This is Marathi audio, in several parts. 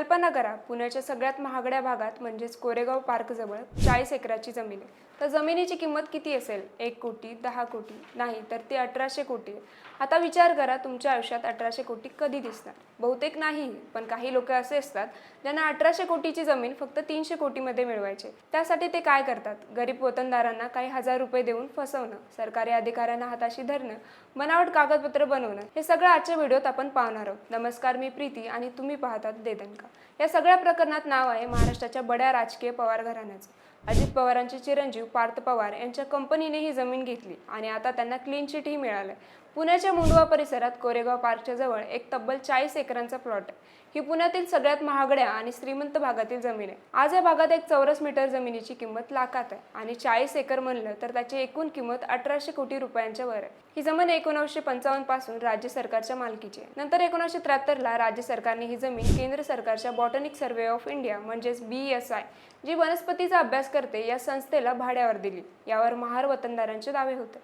कल्पना करा पुण्याच्या सगळ्यात महागड्या भागात म्हणजेच कोरेगाव पार्कजवळ चाळीस एकराची जमीन आहे. तर जमिनीची किंमत किती असेल? एक कोटी दहा कोटी नाही तर ती अठराशे कोटी आहे. आता विचार करा तुमच्या आयुष्यात अठराशे कोटी कधी दिसणार? बहुतेक नाही पण काही लोक असे असतात ज्यांना अठराशे कोटीची जमीन फक्त तीनशे कोटीमध्ये मिळवायचे त्यासाठी ते काय करतात? गरीब वतनदारांना काही हजार रुपये देऊन फसवणं सरकारी अधिकाऱ्यांना हाताशी धरणं बनावट कागदपत्र बनवणं हे सगळं आजच्या व्हिडिओत आपण पाहणार आहोत. नमस्कार मी प्रीती आणि तुम्ही पाहतात देदनका या सगळ्या प्रकरणात नाव आहे महाराष्ट्राच्या बड्या राजकीय पवार घराण्याचं. अजित पवारांचे चिरंजीव पार्थ पवार यांच्या कंपनीने ही जमीन घेतली आणि आता त्यांना क्लीन चिटही मिळालं पुण्याच्या मुंडवा परिसरात कोरेगाव पार्कच्या जवळ एक तब्बल चाळीस एकरांचा प्लॉट आहे. ही पुण्यातील सगळ्यात महागड्या आणि श्रीमंत भागातील जमीन आहे. आज या भागात एक चौरस मीटर जमिनीची किंमत लाखात आहे आणि चाळीस एकर म्हणलं तर त्याची एकूण किंमत अठराशे कोटी रुपयांच्या वर आहे. ही जमीन एकोणीसशे पंचावन्नपासून राज्य सरकारच्या मालकीची आहे. नंतर एकोणीसशे त्र्याहत्तरला राज्य सरकारने ही जमीन केंद्र सरकारच्या बॉटनिक सर्वे ऑफ इंडिया म्हणजेच बी एस आय जी वनस्पतीचा अभ्यास करते या संस्थेला भाड्यावर दिली. यावर महार वतनदारांचे दावे होते.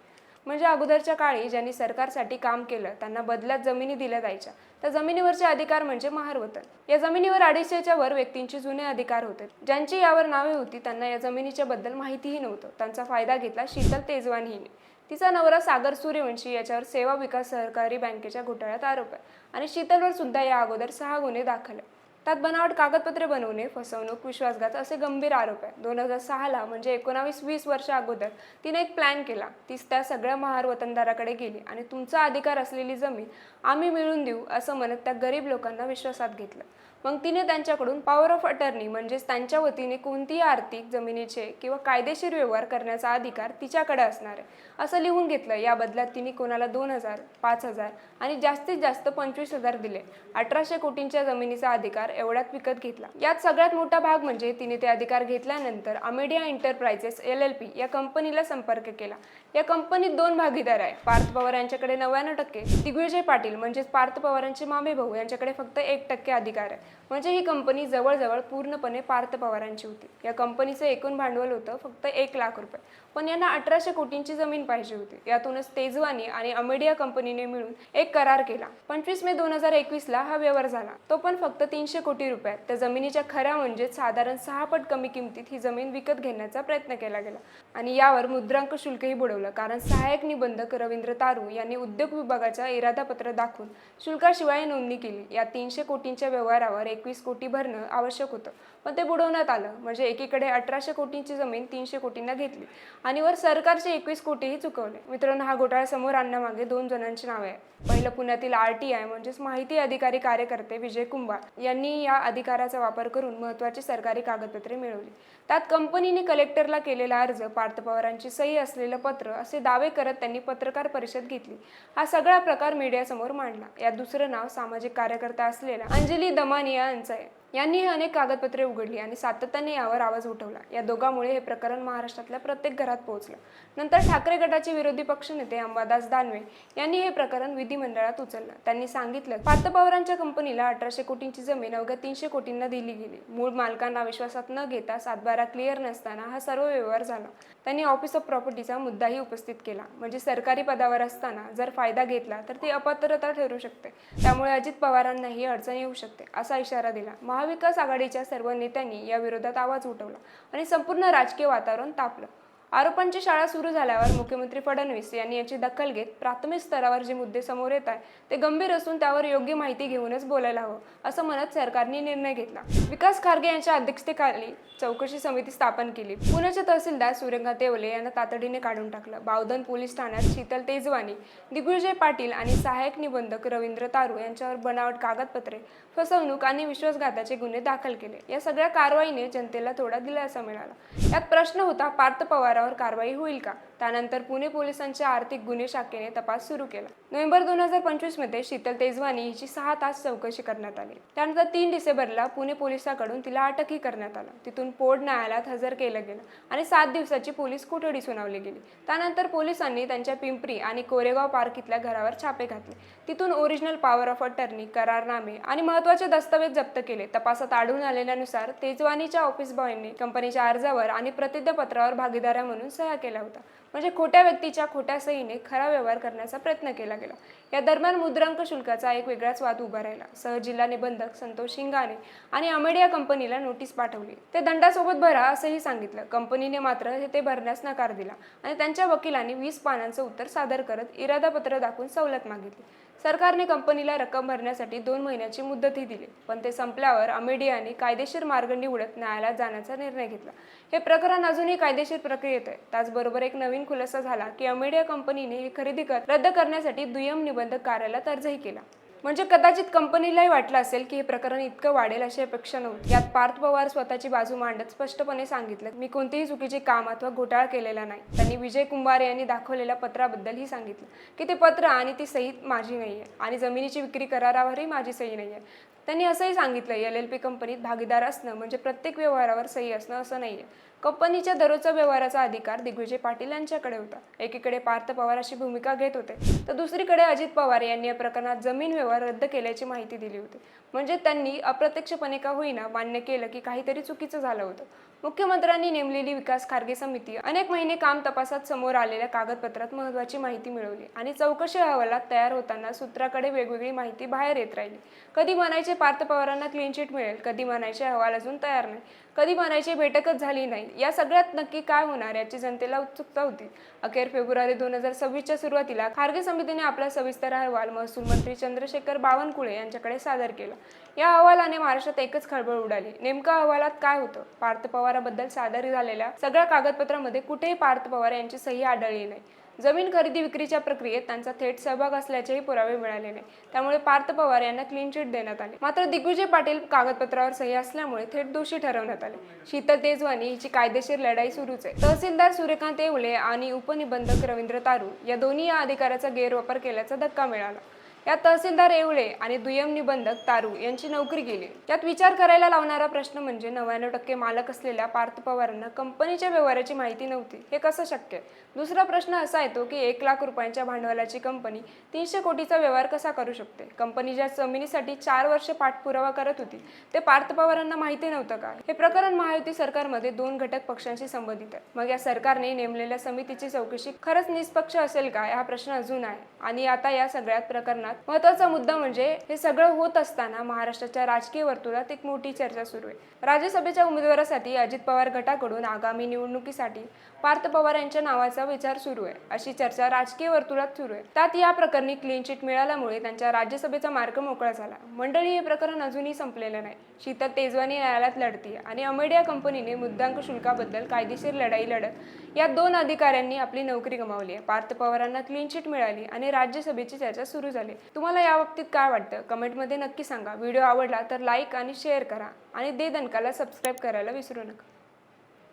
म्हणजे अगोदरच्या काळी ज्यांनी सरकारसाठी काम केलं त्यांना बदल्यात जमिनी दिल्या जायच्या. तर जमिनीवरचे अधिकार म्हणजे महारवतन या जमिनीवर अडीचशेच्या वर व्यक्तींचे जुने अधिकार होते. ज्यांची यावर नावे होती त्यांना या जमिनीच्या बद्दल माहितीही नव्हतं. त्यांचा फायदा घेतला शीतल तेजवान हिने. तिचा नवरा सागर सूर्यवंशी याच्यावर सेवा विकास सहकारी बँकेच्या घोटाळ्यात आरोप आहे. आणि शीतलवर सुद्धा या अगोदर सहा गुन्हे दाखल आहे त्यात बनावट कागदपत्रे बनवणे फसवणूक विश्वासघात असे गंभीर आरोप आहे दोन हजार सहाला म्हणजे एकोणावीस वीस वर्ष अगोदर तिने एक प्लॅन केला. तीच त्या सगळ्या महार वतनदाराकडे गेली आणि तुमचा अधिकार असलेली जमीन आम्ही मिळून देऊ असं म्हणत त्या गरीब लोकांना विश्वासात घेतलं. मग तिने त्यांच्याकडून पॉवर ऑफ अटर्नी म्हणजेच त्यांच्या वतीने कोणतीही आर्थिक जमिनीचे किंवा कायदेशीर व्यवहार करण्याचा अधिकार तिच्याकडे असणार आहे. असं लिहून घेतलं या बदल्यात तिने कोणाला दोन हजार पाच हजार आणि जास्तीत जास्त पंचवीस हजार दिले. अठराशे कोटींच्या जमिनीचा अधिकार एवढ्यात विकत घेतला. यात सगळ्यात मोठा भाग म्हणजे तिने ते अधिकार घेतल्यानंतर Amadea Enterprises L L P या कंपनीला संपर्क केला. या कंपनीत दोन भागीदार आहे पार्थ पवार यांच्याकडे नव्याण्णव टक्के दिग्विजय पाटील म्हणजेच पार्थ पवारांचे मामे भाऊ यांच्याकडे फक्त एक टक्के अधिकार आहे. म्हणजे ही कंपनी जवळजवळ पूर्णपणे पार्थ पवारांची होती. या कंपनीचं एकूण भांडवल होतं फक्त एक लाख रुपये. पण यांना अठराशे कोटींची जमीन पाहिजे होती. यातूनच तेजवानी आणि अमेडिया कंपनीने मिळून एक करार केला. पंचवीस मे दोन हजार एकवीसला हा व्यवहार झाला. तो पण फक्त तीनशे कोटी रुपयात. त्या जमिनीच्या खऱ्या म्हणजे साधारण सहा पट कमी किमतीत ही जमीन विकत घेण्याचा प्रयत्न केला गेला. आणि यावर मुद्रांक शुल्कही बुडवलं. कारण सहाय्यक निबंधक रवींद्र तारू यांनी उद्योग विभागाच्या इरादापत्र दाखवून शुल्काशिवाय नोंदणी केली. या तीनशे कोटींच्या व्यवहारावर एकवीस कोटी भरणं आवश्यक होतं. पण ते बुडवण्यात आलं. म्हणजे एकीकडे अठराशे कोटींची जमीन तीनशे कोटींना घेतली. आणि वर सरकारचे एकवीस कोटीही चुकवले. मित्रांनो हा घोटाळा समोर आणण्यामागे दोन जणांची नावे आहे पहिलं पुण्यातील आर टी आय म्हणजेच माहिती अधिकारी कार्यकर्ते विजय कुंभार यांनी या अधिकाराचा वापर करून महत्वाची सरकारी कागदपत्रे मिळवली. त्यात कंपनीने कलेक्टरला केलेला अर्ज पार्थ पवारांची सही असलेलं पत्र असे दावे करत त्यांनी पत्रकार परिषद घेतली. हा सगळा प्रकार मीडियासमोर मांडला. यात दुसरं नाव सामाजिक कार्यकर्ता असलेल्या अंजली दमानिया यांचं आहे यांनी अनेक कागदपत्रे उघडली आणि सातत्याने यावर आवाज उठवला. या दोघांमुळे हे प्रकरण महाराष्ट्रातल्या प्रत्येक घरात पोहोचलं. नंतर ठाकरे गटाचे विरोधी पक्षनेते अंबादास दानवे यांनी हे प्रकरण विधिमंडळात उचललं. त्यांनी सांगितलं पातपवारांच्या पवारांच्या कंपनीला अठराशे कोटींची जमीन अवघ्या तीनशे कोटींना दिली गेली. मूळ मालकांना विश्वासात न घेता सातबारा क्लिअर नसताना हा सर्व व्यवहार झाला. त्यांनी ऑफिस ऑफ प्रॉपर्टीचा मुद्दाही उपस्थित केला. म्हणजे सरकारी पदावर असताना जर फायदा घेतला तर ती अपात्रता ठरू शकते. त्यामुळे अजित पवारांनाही अडचण येऊ शकते असा इशारा दिला. महाविकास आघाडीच्या सर्व नेत्यांनी या विरोधात आवाज उठवला आणि संपूर्ण राजकीय वातावरण तापलं. आरोपांची शाळा सुरू झाल्यावर मुख्यमंत्री फडणवीस यांनी याची दखल घेत प्राथमिक स्तरावर जे मुद्दे समोर येत आहे ते गंभीर असून त्यावर योग्य माहिती घेऊनच बोलायला हवं असं म्हणत सरकारने निर्णय घेतला. विकास खारगे यांच्या अध्यक्षतेखाली चौकशी समिती स्थापन केली. पुण्याचे तहसीलदार सूर्यकांत देवले यांना तातडीने काढून टाकलं. बावधन पोलीस ठाण्यात शीतल तेजवानी दिग्विजय पाटील आणि सहाय्यक निबंधक रवींद्र तारू यांच्यावर बनावट कागदपत्रे फसवणूक आणि विश्वासघाताचे गुन्हे दाखल केले. या सगळ्या कारवाईने जनतेला थोडा दिलासा मिळाला. यात प्रश्न होता पार्थ पवार पवारावर कारवाई होईल का? त्यानंतर पुणे पोलिसांच्या आर्थिक गुन्हे शाखेने तपास सुरू केला. नोव्हेंबर दोन हजार पंचवीसमध्ये शीतल तेजवानी हिची सहा तास चौकशी करण्यात आली. त्यानंतर तीन डिसेंबरला पुणे पोलिसांकडून तिला अटकही करण्यात आलं. तिथून पोर्ट न्यायालयात हजर केलं गेलं आणि सात दिवसाची पोलीस कोठडी सुनावली गेली. त्यानंतर पोलिसांनी त्यांच्या पिंपरी आणि कोरेगाव पार्क इथल्या घरावर छापे घातले. तिथून ओरिजिनल पॉवर ऑफ अटर्नी करारनामे आणि महत्त्वाचे दस्तावेज जप्त केले. तपासात आढळून आलेल्यानुसार तेजवानीच्या ऑफिस बॉयने कंपनीच्या अर्जावर आणि प्रतिज्ञापत्रावर भागीदारा म्हणून सह्या केल्या होत्या. म्हणजे खोट्या व्यक्तीच्या खोट्या सहीने खरा व्यवहार करण्याचा प्रयत्न केला गेला. या दरम्यान मुद्रांक शुल्काचा एक वेगळाच वाद उभा राहिला. सहजिल्हा निबंधक संतोष शिंगाने आणि अमेडिया कंपनीला नोटीस पाठवली. ते दंडासोबत भरा असंही सांगितलं. कंपनीने मात्र हे ते भरण्यास नकार दिला आणि त्यांच्या वकिलांनी वीस पानांचं उत्तर सादर करत इरादापत्र दाखवून सवलत मागितली. सरकारने कंपनीला रक्कम भरण्यासाठी दोन महिन्याची मुदतही दिली पण ते संपल्यावर अमेडियाने कायदेशीर मार्ग निवडत न्यायालयात जाण्याचा निर्णय घेतला. हे प्रकरण अजूनही कायदेशीर प्रक्रियेत आहे. त्याचबरोबर एक नवीन खुलासा झाला की अमेडिया कंपनीने हे खरेदी कर रद्द करण्यासाठी दुय्यम निबंधक कार्यालयात अर्जही केला. म्हणजे कदाचित कंपनीलाही वाटलं असेल की हे प्रकरण इतकं वाढेल अशी अपेक्षा नव्हती. यात पार्थ पवार स्वतःची बाजू मांडत स्पष्टपणे सांगितलं मी कोणतेही चुकीचे काम अथवा घोटाळा केलेला नाही. त्यांनी विजय कुंभार यांनी दाखवलेल्या पत्राबद्दलही सांगितलं की ते पत्र आणि ती सही माझी नाही आहे आणि जमिनीची विक्री करारावरही माझी सही नाही आहे त्यांनी असंही सांगितलं एल एल पी कंपनीत भागीदार असणं म्हणजे प्रत्येक व्यवहारावर सही असणं असं नाही आहे कंपनीच्या दररोजच्या व्यवहाराचा अधिकार दिग्विजय पाटील यांच्याकडे होता. एकीकडे पार्थ पवार अशी भूमिका घेत होते तर दुसरीकडे अजित पवार यांनी या प्रकरणात जमीन व्यवहार रद्द केल्याची माहिती दिली होती. म्हणजे त्यांनी अप्रत्यक्षपणे का होईना मान्य केलं की काहीतरी चुकीचं झालं होतं. मुख्यमंत्र्यांनी नेमलेली विकास खारगे समिती अनेक महिने काम तपासात समोर आलेल्या कागदपत्रात महत्वाची माहिती मिळवली आणि चौकशी अहवालात तयार होताना सूत्राकडे वेगवेगळी माहिती बाहेर येत राहिली. कधी म्हणायचे पार्थ पवारांना क्लीन चिट मिळेल. कधी म्हणायचे अहवाल अजून तयार नाही. कधी म्हणायची बैठकच झाली नाही. या सगळ्यात नक्की काय होणार याची जनतेला उत्सुकता होती. अखेर फेब्रुवारी दोन हजार सव्वीसच्या सुरुवातीला खारगे समितीने आपला सविस्तर अहवाल महसूल मंत्री चंद्रशेखर बावनकुळे यांच्याकडे सादर केला. या अहवालाने महाराष्ट्रात एकच खळबळ उडाली. नेमका अहवालात काय होतं? पार्थ पवाराबद्दल सादर झालेल्या सगळ्या कागदपत्रामध्ये कुठेही पार्थ पवार यांची सही आढळली नाही. जमीन खरेदी विक्रीच्या प्रक्रियेत त्यांचा थेट सहभाग असल्याचेही पुरावे मिळाले नाही. त्यामुळे पार्थ पवार यांना क्लीन चिट देण्यात आले. मात्र दिग्विजय पाटील कागदपत्रावर सही असल्यामुळे थेट दोषी ठरवण्यात आले. शीतल तेजवानी हिची कायदेशीर लढाई सुरूच आहे. तहसीलदार सूर्यकांत येवले आणि उपनिबंधक रवींद्र तारू या दोन्ही या अधिकाराचा गैरवापर केल्याचा धक्का मिळाला. या तहसीलदार येवळे आणि दुय्यम निबंधक तारू यांची नोकरी गेली यात विचार करायला लावणारा प्रश्न म्हणजे नव्याण्णव टक्के मालक असलेल्या पार्थ पवारांना कंपनीच्या व्यवहाराची माहिती नव्हती. हे कसं शक्य? आहे दुसरा प्रश्न असा येतो की एक लाख रुपयांच्या भांडवलाची कंपनी तीनशे कोटीचा व्यवहार कसा करू शकते? कंपनी ज्या जमिनीसाठी चार वर्षे पाठपुरावा करत होती ते पार्थ पवारांना माहिती नव्हतं का? हे प्रकरण महायुती सरकारमध्ये दोन घटक पक्षांशी संबंधित आहे. मग या सरकारने नेमलेल्या समितीची चौकशी खरंच निष्पक्ष असेल का? हा प्रश्न अजून आहे. आणि आता या सगळ्यात प्रकरणात महत्त्वाचा मुद्दा म्हणजे हे सगळं होत असताना महाराष्ट्राच्या राजकीय वर्तुळात एक मोठी चर्चा सुरू आहे. राज्यसभेच्या उमेदवारासाठी अजित पवार गटाकडून आगामी निवडणुकीसाठी पार्थ पवार यांच्या नावाचा विचार सुरू आहे. अशी चर्चा राजकीय वर्तुळात सुरू आहे. त्यात या प्रकरणी क्लीन चिट मिळाल्यामुळे त्यांच्या राज्यसभेचा मार्ग मोकळा झाला. मंडळी हे प्रकरण अजूनही संपलेलं नाही. शीतल तेजवानी न्यायालयात लढती आणि अमेडिया कंपनीने मुद्दांक शुल्काबद्दल कायदेशीर लढाई लढत या दोन अधिकाऱ्यांनी आपली नोकरी गमावली आहे. पार्थ पवारांना क्लीन चिट मिळाली आणि राज्यसभेची चर्चा सुरू झाली. तुम्हाला या बाबतीत काय वाटतं? कमेंटमध्ये नक्की सांगा. व्हिडिओ आवडला तर लाईक आणि शेअर करा. आणि दे दणकाला सबस्क्राईब करायला विसरू नका.